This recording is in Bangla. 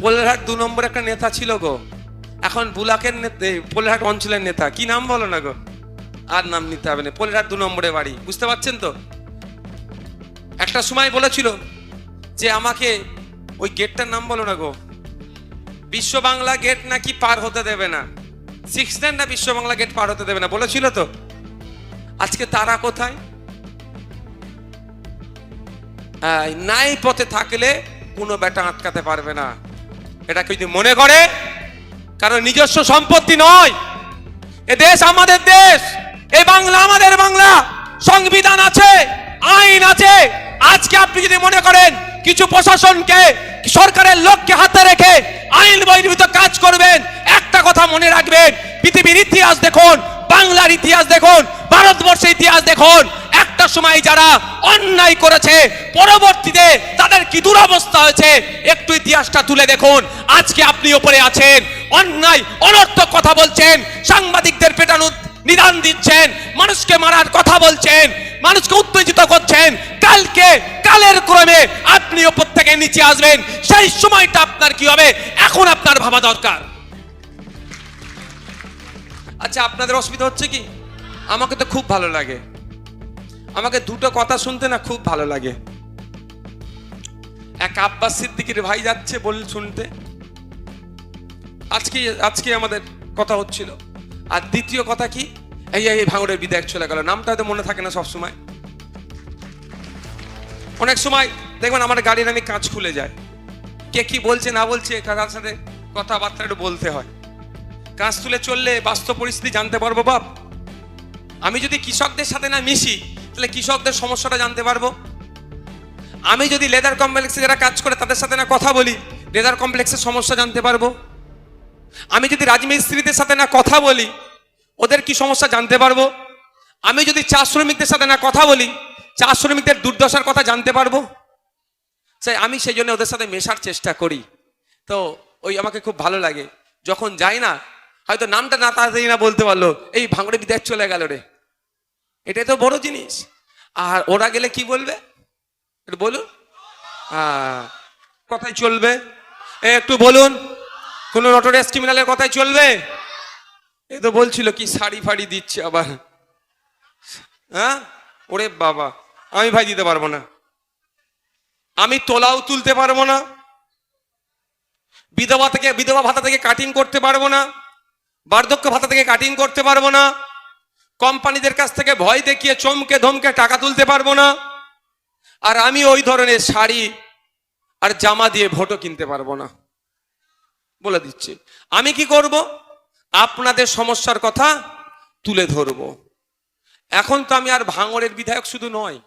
পোলেরহাট দু নম্বর একটা নেতা ছিল গো। এখন বুলাকের পোলেরহাট অঞ্চলের নেতা। কি নাম বলো না গো? আর নাম নিতে হবে না, পোলেরহাট দু নম্বরে বাড়ি, বুঝতে পারছেন তো? একটা সময় বলেছিল যে আমাকে ওই গেটটার নাম বলো না গো। বিশ্ব বাংলা গেট নাকি পার হতে দেবে না। সিক্স না বিশ্ব বাংলা গেট পার হতে দেবে না, বলেছিল তো। আজকে তারা কোথায়? নাই পথে থাকলে কোনো বেটা আটকাতে পারবে না। এটা যদি মনে করে, কারণ নিজস্ব সম্পত্তি নয়। এ দেশ আমাদের দেশ, এ বাংলা আমাদের বাংলা, সংবিধান আছে, আইন আছে। আজকে আপনি যদি মনে করেন, কিছু প্রশাসনকে, সরকারের লোককে হাতে রেখে আইন বহির্ভূত কাজ করবেন, একটা কথা মনে রাখবেন, পৃথিবীর ইতিহাস দেখুন, বাংলার ইতিহাস দেখুন, ভারতবর্ষের ইতিহাস দেখুন। একটা সময় যারা অন্যায় করেছে, পরবর্তীতে তাদের কি দুরবস্থা হয়েছে? একটু ইতিহাসটা তুলে দেখুন। আজকে আপনি ওপরে আছেন, অন্যায়, অনর্থক কথা বলছেন, সাংবাদিকদের পেটানো নিদান দিচ্ছেন, মানুষকে মারার কথা বলছেন, মানুষকে উত্তেজিত করছেন। কালকে, কালের ক্রমে আপনি ওপর থেকে নিচে আসবেন। সেই সময়টা আপনার কি হবে? এখন আপনার ভাবা দরকার। আচ্ছা আপনাদের অসুবিধা হচ্ছে কি? আমাকে তো খুব ভালো লাগে। আমাকে দুটো কথা শুনতে না খুব ভালো লাগে। এক আব্বাস সিদ্দিকির ভাই যাচ্ছে বল শুনতে। আজকে আজকে আমাদের কথা হচ্ছিল। আর দ্বিতীয় কথা কি? এই এই ভাঙড়ের বিধায়ক চলে গেল। নামটা হয়তো মনে থাকে না সব সময়। অনেক সময় দেখবেন আমার গাড়ির আমি কাজ খুলে যায়। কে কি বলছে, না বলছে তার সাথে কথাবার্তা একটু বলতে হয়। কাঁচ তুলে চললে বাস্তব পরিস্থিতি জানতে পারব, বাপ। আমি যদি কৃষকদের সাথে না মিশি, তাহলে কৃষকদের সমস্যাটা জানতে পারব। আমি যদি লেদার কমপ্লেক্সে যারা কাজ করে তাদের সাথে না কথা বলি লেদার কমপ্লেক্সের সমস্যা জানতে পারব? আমি যদি রাজমিস্ত্রিদের সাথে না কথা বলি, ওদের কি সমস্যা জানতে পারব? আমি যদি চা শ্রমিকদের সাথে না কথা বলি, চা শ্রমিকদের দুর্দশার কথা জানতে পারব? সেই আমি সেই জন্য ওদের সাথে মেশার চেষ্টা করি। তো ওই আমাকে খুব ভালো লাগে। যখন যাই না, হয়তো নামটা না তাড়াতাড়ি না বলতে পারল, এই ভাঙড়ে বিদায় চলে গেল রে। এটাই তো বড় জিনিস। আর ওরা গেলে কি বলবে? একটু বলুন। আহ, কথাই চলবে। একটু বলুন কোন নটোরিয়াস ক্রিমিনালের কথাই চলবে? এ তো বলছিল কি শাড়ি ফাড়ি দিচ্ছে আবার। হ্যাঁ? ওরে বাবা আমি ভাই দিতে পারব না। আমি তোলাও তুলতে পারব না। বিধবা থেকে বিধবা ভাতা থেকে কাটিং করতে পারব না। বার্ধক্য ভাতা থেকে কাটিং করতে পারব না। কোম্পানিদের কাছ থেকে ভয় দেখিয়ে চমকে ধমকে টাকা তুলতে পারব না। আর আমি ওই ধরনের শাড়ি আর জামা দিয়ে ভোটও কিনতে পারব না। বলে দিচ্ছি। আমি কি করব? আপনাদের সমস্যার কথা তুলে ধরব। এখন তো আমি আর ভাঙড়ের বিধায়ক শুধু নয়